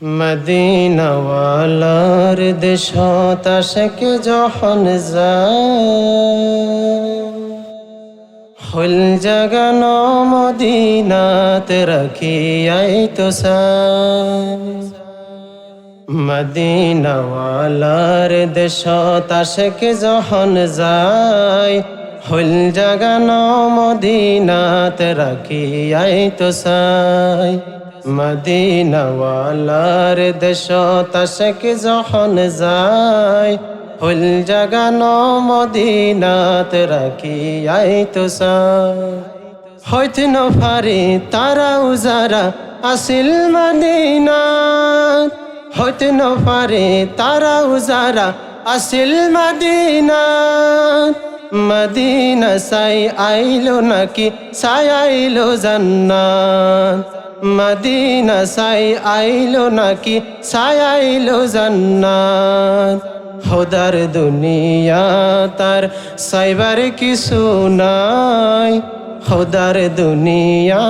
মদিনওয়ালার দেশ তাশকে যখন হল জাগানো মদিনাত রাখিয়াই তো সাই মদিনওয়ালার দেশ তাশকে যখন যায় হল জাগানো মদিনাত রাখিয়াই তো সাই মদিনওয়ালার দেশ তাশকে যখন যায় হল জাগানো মদিনাত রাখিয়াই তো সাই হইতে ন ফারে তারা উজারা আসিল মদিনাত হইতে ন ফারে তারা উজারা আসিল মদিনাত মদিনা সাই আইলো নাকি? সাই আইলো জান্নাত। মদিনা সাই আইলো নাকি? সাই আইলো জান্নাত। খোদার দুনিয়া তার সাইবার কিছু নাই। খোদার দুনিয়া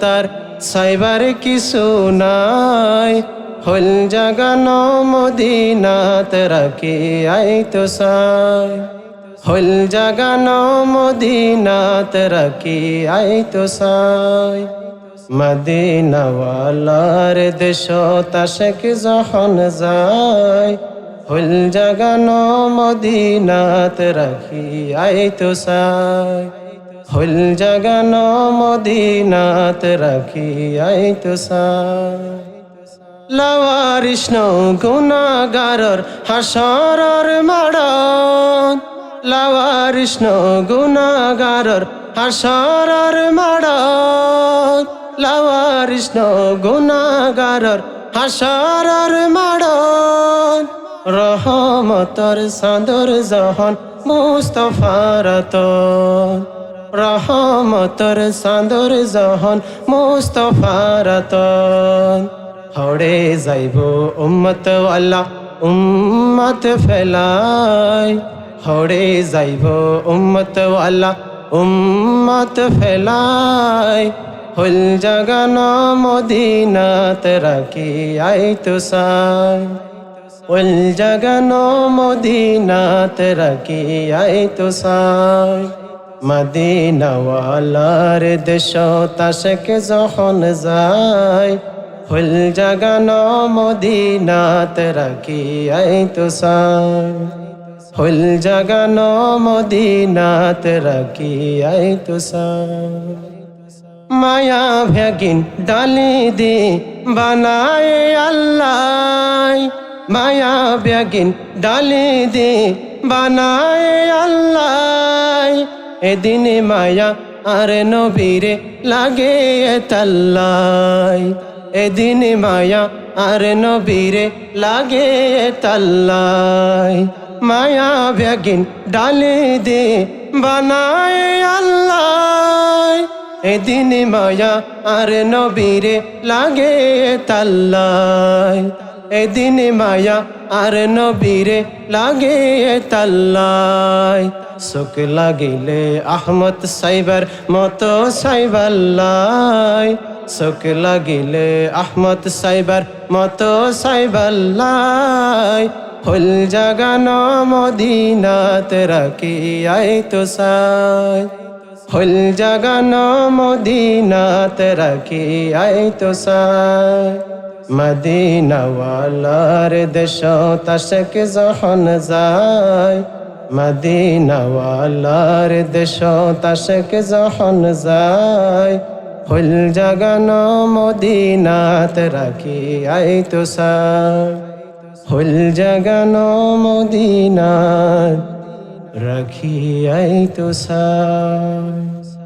তার সাইবার কিছু নাই। হল জাগানো মদিনাত রাখি আই তো সাই। হল জাগানো মদিনাত রাখি আই তো সাই। মদিনাওয়ালার দেশ তাশেক যখন যায় হল জাগানো মদিনাত রাখি আই তো সাই। হল জাগানো মদিনাত রাখি আই তো সাই। লাওয়ারিষ্ণ গুণাগারর হাসরর মাড়ন। লাওয়ারিষ্ণ গুণাগারর হাসরর মাড়ন। লাওয়ারিষ্ণ গুণাগারর হাসরর মাড়ন। রহমতর সাদর জহন মুস্তফারতন রহমতর সাদর জহন মুস্তফারতন হড়ে যাইব উম্মত আল্লাহ, উম্মত ফেলাই। হড়ে যাইব উম্মত আল্লাহ, উম্মত ফেলাই। হল জাগানো মদিনাত রাখি আই তো সাই হল জাগানো মদিনাত রাখি আই তো সাই মদিনাওয়ালার দেশ তাশকে যখন যায় ফুল জাগানো মদিনাত রাখি আই তো সাই ফুল জাগানো মদিনাত আই তো মায়া ভ্যাগিন ডালি দি বানায় আল্লাহ। মায়া ব্যাগিন ডালি দি বানায় আল্লাহ। এদিনে মায়া আর নবীরে লাগে তাল্লাই। এদিনে মায়া আর নবীরে লাগে তাল্লাই। মায়া ব্যাগিন ডালে দে বানায় আল্লাহ এদিন মায়া আর নবীরে লাগে তাল্লাই। এদিন মায়া আর নবীরে লাগে তাল্লাই। সুখ লাগিলে আহমদ সাইবার মতো সাইবাল্লাই। সুখ লাগিলে আহমদ সাইবার মতো সাইবাল্লাই। ফুল জাগানো মদিনাত আই তো সাই। ফুল জাগানো মদিনাত আই তো সাই। মদিনাওয়ালার দেশ তাশক যখন যায়। মদিনাওয়ালার দেশ তাশক যখন যায়। ফুল জাগানো মদিনাত রাখি আই তো ফুল জাগানো মদিনাত রাখি আই তো